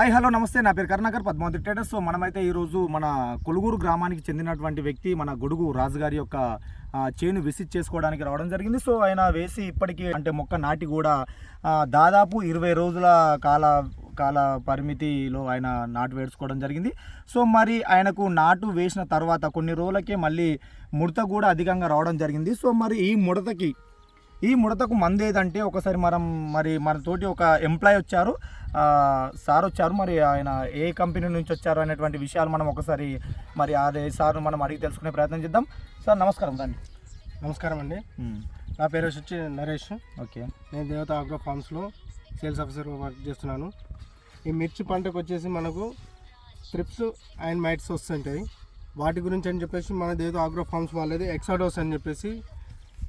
Hi hello నమస్తే. నా పేరు కరుణాకర్ పద్మావతి ట్రేడర్స్. సో మనమైతే ఈరోజు మన కొలుగూరు గ్రామానికి చెందినటువంటి వ్యక్తి మన గొడుగు రాజుగారి యొక్క చేను విసిట్ చేసుకోవడానికి రావడం జరిగింది. సో ఆయన వేసి ఇప్పటికీ అంటే మొక్క నాటి కూడా దాదాపు ఇరవై రోజుల కాల కాల పరిమితిలో ఆయన నాటు వేసుకోవడం జరిగింది. సో మరి ఆయనకు నాటు వేసిన తర్వాత కొన్ని రోజులకే మళ్ళీ ముడత కూడా అధికంగా రావడం జరిగింది. సో మరి ఈ ముడతకి ఈ ముడతకు మందు ఏదంటే ఒకసారి మనం మరి మన తోటి ఒక ఎంప్లాయ్ వచ్చారు సార్ వచ్చారు మరి ఆయన ఏ కంపెనీ నుంచి వచ్చారు అనేటువంటి విషయాలు మనం ఒకసారి మరి అదే సార్ మనం అడిగి తెలుసుకునే ప్రయత్నం చేద్దాం. సార్ నమస్కారం రండి. నమస్కారం అండి. నా పేరు వచ్చి నరేష్. ఓకే. నేను దేవత ఆగ్రో ఫార్మ్స్లో సేల్స్ ఆఫీసర్ వర్క్ చేస్తున్నాను. ఈ మిర్చి పంటకు వచ్చేసి మనకు ట్రిప్స్ అండ్ మైట్స్ వస్తుంటాయి. వాటి గురించి అని చెప్పేసి మన దేవత ఆగ్రో ఫార్మ్స్ వాళ్ళది ఎక్సాడోస్ అని చెప్పేసి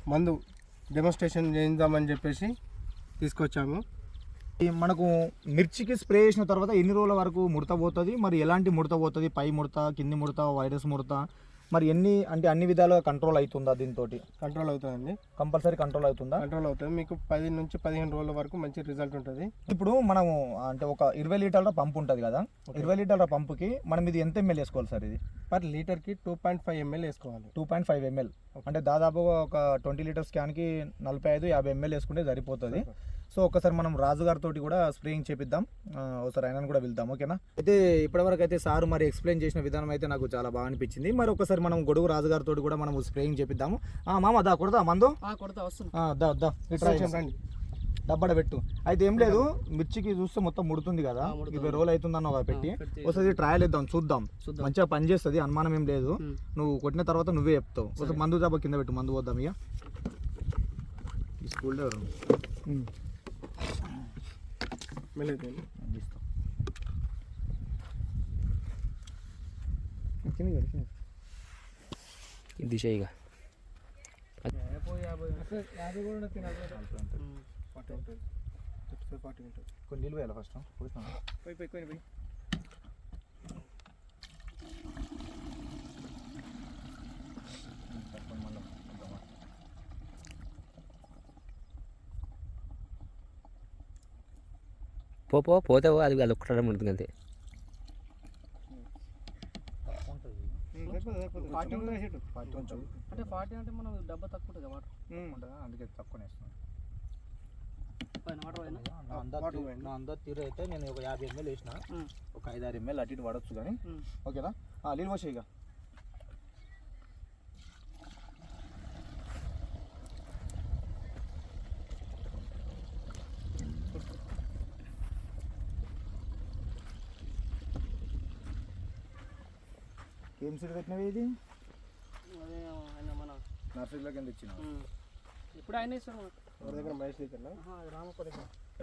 మందు డెమోన్స్ట్రేషన్ చేద్దామని చెప్పేసి తీసుకొచ్చాము. మనకు మిర్చికి స్ప్రే చేసిన తర్వాత ఎన్ని రోజుల వరకు ముడత పోతుంది? మరి ఎలాంటి ముడత పోతుంది? పై ముడత కింది ముడత వైరస్ ముడత? మరి ఎన్ని అంటే అన్ని విధాలుగా కంట్రోల్ అవుతుందా దీంతో కంట్రోల్ అవుతుందండి. కంపల్సరీ కంట్రోల్ అవుతుందా? కంట్రోల్ అవుతుంది. మీకు పది నుంచి పదిహేను రోజుల వరకు మంచి రిజల్ట్ ఉంటుంది. ఇప్పుడు మనము అంటే ఒక ఇరవై లీటర్ల పంపు ఉంటుంది కదా? ఇరవై లీటర్ల పంపుకి మనం ఇది ఎంత ఎంఎల్ వేసుకోవాలి సార్ ఇది? పర్ లీటర్కి టూ పాయింట్ ఫైవ్ ఎంఎల్ వేసుకోవాలి. టూ పాయింట్ ఫైవ్ ఎంఎల్ అంటే దాదాపుగా ఒక ట్వంటీ లీటర్స్ క్యాన్కి నలభై ఐదు యాభై ఎంఎల్ వేసుకుంటే సరిపోతుంది. సో ఒకసారి మనం రాజు గారితో కూడా స్ప్రేయింగ్ చేపిద్దాం. ఆ, ఒకసారి ఆయనను కూడా వెళ్దాం ఓకేనా? అయితే ఇప్పటివరకు అయితే సార్ మరి ఎక్స్ప్లెయిన్ చేసిన విధానం అయితే నాకు చాలా బాగా అనిపించింది. మరి ఒకసారి మనం గొడుగు రాజు గారితో కూడా మనం స్ప్రేయింగ్ చేపిద్దాము. ఆ, మామ దా కొడదా మందు. కొడతా డబ్బడ పెట్టు. అయితే ఏం లేదు మిర్చికి చూస్తే మొత్తం ముడుతుంది కదా. ఇరవై రోజులు అవుతుంది అన్న పెట్టి. ఒకసారి ట్రయల్ ఇద్దాం చూద్దాం. మంచిగా పని చేస్తుంది అనుమానం ఏం లేదు. నువ్వు కొట్టిన తర్వాత నువ్వే చెప్తావు. ఒకసారి మందు దెబ్బ కింద పెట్టు మందు పోద్దాం ఇక. ఈ స్కూల్ ఎవరు మెల్లగా దిశ ఇక యాభై కూడా తినాలి ఫార్టీ ఉంటుంది థర్టీ ఫైవ్ ఫార్టీ ఉంటుంది కొన్ని నీళ్ళు వేయాలి ఫస్ట్ కుడుతున్నాను పోయి పోయి పోయి పోయి పో పో పోతే పో, అది అది ఒక్కటం ఉంటుంది అంతే అంటే ఫార్టీ అంటే మనం డబ్బా తక్కువ ఉంటుంది కదా వాటర్ ఉంటుందా? అందుకే తక్కువ వేస్తున్నాను పైన వాటర్ పైన నా అందా వాటర్ తీ- పోయండి. నా అందా తీరు అయితే నేను ఒక యాభై ఎంఎల్ వేసిన. ఒక ఐదు ఆరు ఎంఎల్ అటు ఇటు పడవచ్చు కానీ. ఓకేనా ఆ, నీళ్ళు పోసే ఇక ఏం సీడ్ పెట్టినవి ఇది? అదే ఆయన మన నర్సరీలో కింద ఇచ్చిన. ఇప్పుడు ఆయన. ఎవరి దగ్గర? మహేష్ దగ్గర.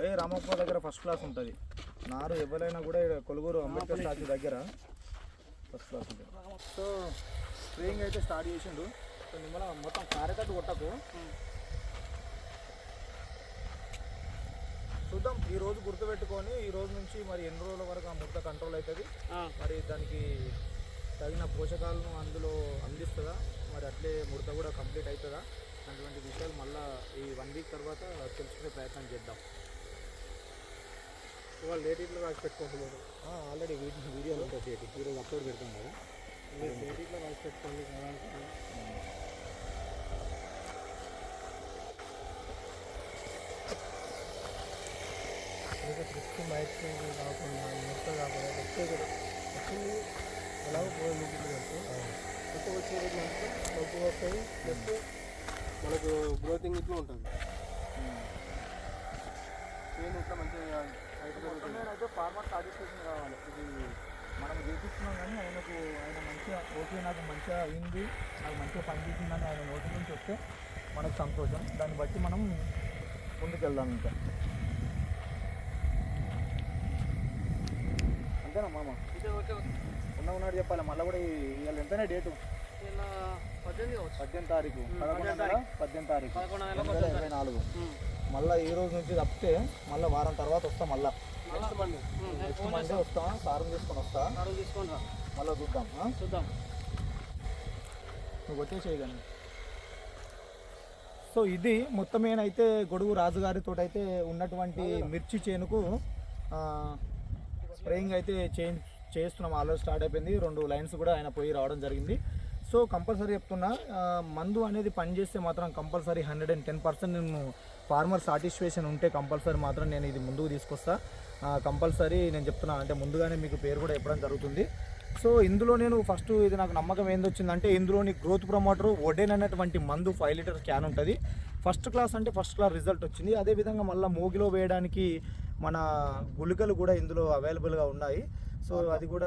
ఏ రామప్ప దగ్గర ఫస్ట్ క్లాస్ ఉంటుంది. నారు ఎవరైనా కూడా ఈడ కొలుగురు అంబేద్కర్ స్టాచ్యూ దగ్గర ఫస్ట్ క్లాస్ ఉంటుంది. సో స్ప్రేయింగ్ అయితే స్టార్ట్ చేసిండు. సో నిమ్మల మొత్తం కారేటట్టు కొట్టకు. చూద్దాం ఈ రోజు గుర్తుపెట్టుకొని ఈ రోజు నుంచి మరి ఎన్ని రోజుల వరకు ఆ ముడత కంట్రోల్ అవుతుంది? మరి దానికి తగిన పోషకాలను అందులో అందిస్తుందా? మరి అట్లే ముడత కూడా కంప్లీట్ అవుతుందా? అటువంటి విషయాలు మళ్ళీ ఈ వన్ వీక్ తర్వాత తెలుసుకునే ప్రయత్నం చేద్దాం. వాళ్ళు లేడీలో రాసి పెట్టుకుంటున్నారు ఆల్రెడీ వీటి వీడియోలు ఉంటుంది ఈరోజు అప్లోడ్ పెడతాం కదా. మీరు? లేడీలో రాసి పెట్టుకోండి కదా ట్రిప్స్ మైట్స్ కాకుండా ముడత కాకుండా వచ్చే కూడా వచ్చింది ఎలాగో పోయి మిగిలింది అంటే కొత్త వచ్చేది మంచిగా వస్తుంది ప్లస్ మనకు గ్రోతింగ్ ఇట్లా ఉంటుంది చేను ఇట్లా మంచిగా హైట్ పెరుగుతుంది అయితే ఫార్మర్ సాటిస్ఫాక్షన్ కావాలి ఇది మనం చేపిస్తున్నాం కానీ ఆయనకు ఆయన మంచిగా ఓకే నాకు మంచిగా అయింది నాకు మంచిగా పనిచేసిందని ఆయన నోటి నుంచి వస్తే మనకు సంతోషం దాన్ని బట్టి మనం ముందుకెళ్దాం ఇంకా అంతేనా మామ ఓకే ఓకే. ఉన్న ఉన్నాడు చెప్పాలి. మళ్ళీ కూడా ఈ- ఇవాళ ఎంతనే డేటు పద్దెనిమిది తారీఖు. పద్దెనిమిది తారీఖు. పదకొండు నెల ఇరవై నాలుగు. మళ్ళీ ఈ రోజు నుంచి తప్పితే మళ్ళీ వారం తర్వాత వస్తాం మళ్ళీ. నెక్స్ట్ మండే నెక్స్ట్ వస్తాం సారం తీసుకొని వస్తా. కారు తీసుకొని రా. మళ్ళీ చూద్దాం? చూద్దాం. నువ్వు కానీ. సో ఇది మొత్తమేనైతే గొడుగు రాజుగారితో అయితే ఉన్నటువంటి మిర్చి చేనుకు స్ప్రేయింగ్ అయితే చేంజ్ చేస్తున్నాం ఆల్రెడీ స్టార్ట్ అయిపోయింది. రెండు లైన్స్ కూడా ఆయన పోయి రావడం జరిగింది. సో కంపల్సరీ చెప్తున్నా మందు అనేది పనిచేస్తే మాత్రం compulsory hundred and ten percent నేను ఫార్మర్ సాటిస్ఫాక్షన్ ఉంటే కంపల్సరీ మాత్రం నేను ఇది ముందుకు తీసుకొస్తా. కంపల్సరీ నేను చెప్తున్నా అంటే ముందుగానే మీకు పేరు కూడా చెప్పడం జరుగుతుంది. సో ఇందులో నేను ఫస్ట్ ఇది నాకు నమ్మకం ఏంది వచ్చిందంటే ఇందులోని గ్రోత్ ప్రమోటర్ ఒడెన్ అనేటువంటి మందు ఫైవ్ లీటర్ క్యాన్ ఉంటుంది. ఫస్ట్ క్లాస్ అంటే ఫస్ట్ క్లాస్ రిజల్ట్ వచ్చింది. అదేవిధంగా మళ్ళీ మోగిలో వేయడానికి మన గుళికలు కూడా ఇందులో అవైలబుల్గా ఉన్నాయి. సో అది కూడా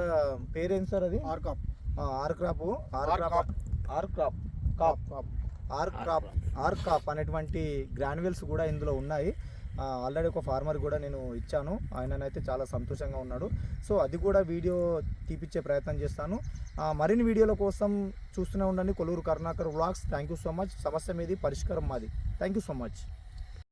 పేరేం సార్ అది? ఆర్కాప్. ఆ, R crop R crop R crop cap. R crop R cap అనేటువంటి గ్రాన్యువల్స్ కూడా ఇందులో ఉన్నాయి. ఆల్రెడీ ఒక ఫార్మర్ కూడా నేను ఇచ్చాను. ఆయననైతే చాలా సంతోషంగా ఉన్నాడు. సో అది కూడా వీడియో తీపిచ్చే ప్రయత్నం చేస్తాను. మరిన్ని వీడియోల కోసం చూస్తూనే ఉండండి. Koluru Karunakar vlogs. Thank you so much. సమస్య మీది పరిష్కారం మాది. Thank you so much.